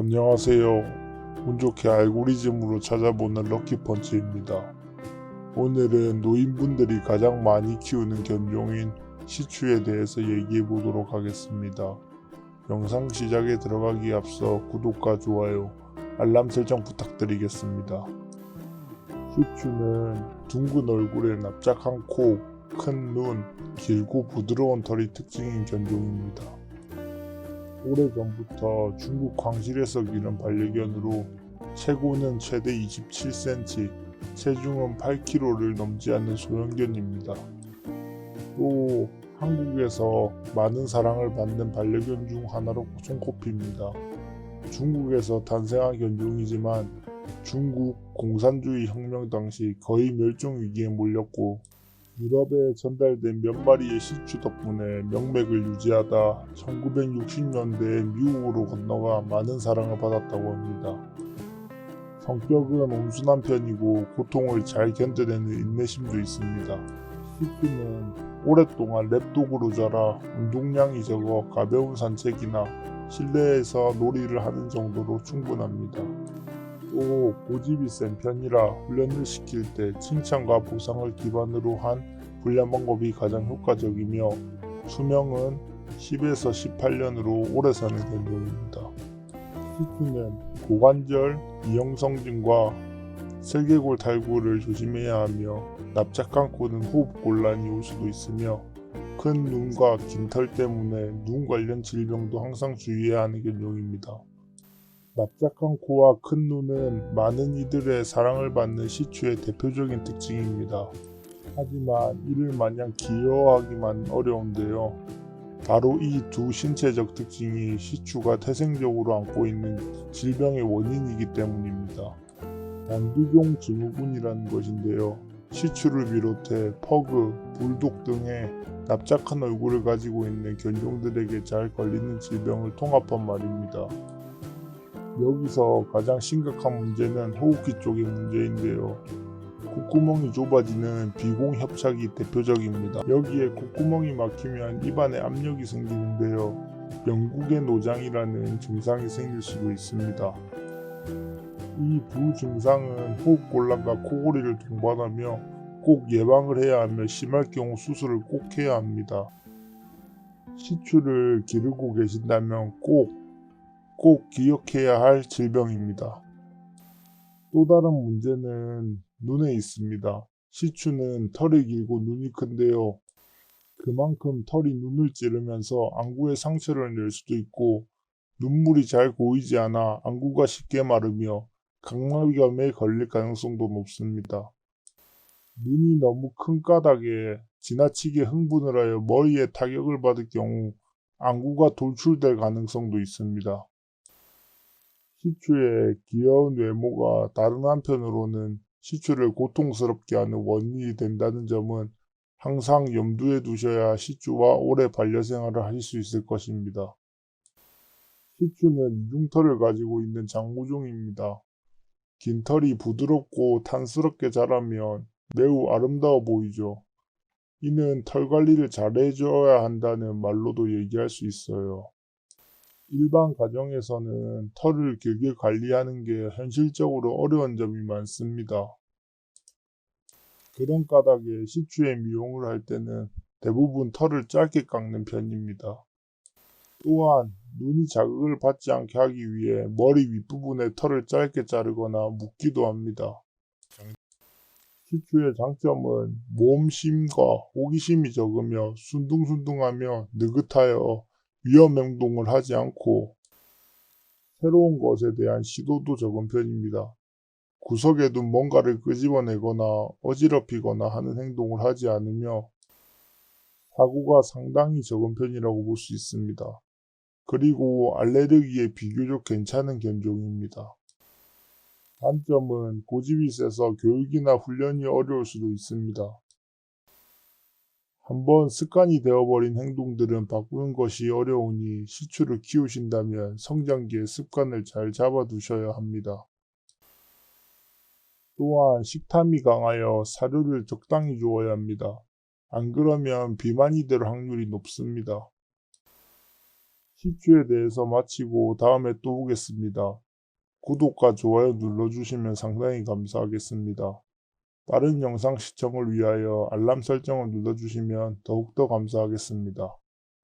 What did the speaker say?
안녕하세요. 운 좋게 알고리즘으로 찾아보는 럭키펀치입니다. 오늘은 노인분들이 가장 많이 키우는 견종인 시추에 대해서 얘기해 보도록 하겠습니다. 영상 시작에 들어가기 앞서 구독과 좋아요, 알람 설정 부탁드리겠습니다. 시추는 둥근 얼굴에 납작한 코, 큰 눈, 길고 부드러운 털이 특징인 견종입니다. 오래전부터 중국 광실에서 기른 반려견으로 체구는 최대 27cm, 체중은 8kg를 넘지 않는 소형견입니다. 또 한국에서 많은 사랑을 받는 반려견 중 하나로 손꼽힙니다. 중국에서 탄생한 견종이지만 중국 공산주의 혁명 당시 거의 멸종 위기에 몰렸고 유럽에 전달된 몇 마리의 시추 덕분에 명맥을 유지하다 1960년대에 미국으로 건너가 많은 사랑을 받았다고 합니다. 성격은 온순한 편이고 고통을 잘 견뎌내는 인내심도 있습니다. 시추는 오랫동안 랩독으로 자라 운동량이 적어 가벼운 산책이나 실내에서 놀이를 하는 정도로 충분합니다. 또 고집이 센 편이라 훈련을 시킬 때 칭찬과 보상을 기반으로 한 훈련 방법이 가장 효과적이며 수명은 10에서 18년으로 오래 사는 견종입니다. 시추는 고관절, 이형성증과 슬개골 탈구를 조심해야 하며 납작한 코는 호흡 곤란이 올 수도 있으며 큰 눈과 긴 털 때문에 눈 관련 질병도 항상 주의해야 하는 견종입니다. 납작한 코와 큰 눈은 많은 이들의 사랑을 받는 시추의 대표적인 특징입니다. 하지만 이를 마냥 귀여워하기만 어려운데요. 바로 이 두 신체적 특징이 시추가 태생적으로 안고 있는 질병의 원인이기 때문입니다. 단두종 증후군이라는 것인데요. 시추를 비롯해 퍼그, 불독 등의 납작한 얼굴을 가지고 있는 견종들에게 잘 걸리는 질병을 통합한 말입니다. 여기서 가장 심각한 문제는 호흡기 쪽의 문제인데요. 콧구멍이 좁아지는 비공협착이 대표적입니다. 여기에 콧구멍이 막히면 입안에 압력이 생기는데요. 영국의 노장이라는 증상이 생길 수도 있습니다. 이 두 증상은 호흡곤란과 코골이를 동반하며 꼭 예방을 해야 하며 심할 경우 수술을 꼭 해야 합니다. 시추를 기르고 계신다면 꼭, 꼭 기억해야 할 질병입니다. 또 다른 문제는 눈에 있습니다. 시추는 털이 길고 눈이 큰데요. 그만큼 털이 눈을 찌르면서 안구에 상처를 낼 수도 있고 눈물이 잘 고이지 않아 안구가 쉽게 마르며 각막염에 걸릴 가능성도 높습니다. 눈이 너무 큰 까닭에 지나치게 흥분을 하여 머리에 타격을 받을 경우 안구가 돌출될 가능성도 있습니다. 시추의 귀여운 외모가 다른 한편으로는 시추를 고통스럽게 하는 원인이 된다는 점은 항상 염두에 두셔야 시추와 오래 반려 생활을 하실 수 있을 것입니다. 시추는 이중털을 가지고 있는 장모종입니다. 긴 털이 부드럽고 탄스럽게 자라면 매우 아름다워 보이죠. 이는 털 관리를 잘해줘야 한다는 말로도 얘기할 수 있어요. 일반 가정에서는 털을 길게 관리하는 게 현실적으로 어려운 점이 많습니다. 그런 까닭에 시추의 미용을 할 때는 대부분 털을 짧게 깎는 편입니다. 또한 눈이 자극을 받지 않게 하기 위해 머리 윗부분에 털을 짧게 자르거나 묶기도 합니다. 시추의 장점은 모험심과 호기심이 적으며 순둥순둥하며 느긋하여 위험 행동을 하지 않고 새로운 것에 대한 시도도 적은 편입니다. 구석에 둔 뭔가를 끄집어내거나 어지럽히거나 하는 행동을 하지 않으며 사고가 상당히 적은 편이라고 볼 수 있습니다. 그리고 알레르기에 비교적 괜찮은 견종입니다. 단점은 고집이 세서 교육이나 훈련이 어려울 수도 있습니다. 한번 습관이 되어버린 행동들은 바꾸는 것이 어려우니 시추를 키우신다면 성장기에 습관을 잘 잡아두셔야 합니다. 또한 식탐이 강하여 사료를 적당히 주어야 합니다. 안 그러면 비만이 될 확률이 높습니다. 실주에 대해서 마치고 다음에 또 오겠습니다. 구독과 좋아요 눌러주시면 상당히 감사하겠습니다. 다른 영상 시청을 위하여 알람 설정을 눌러주시면 더욱더 감사하겠습니다.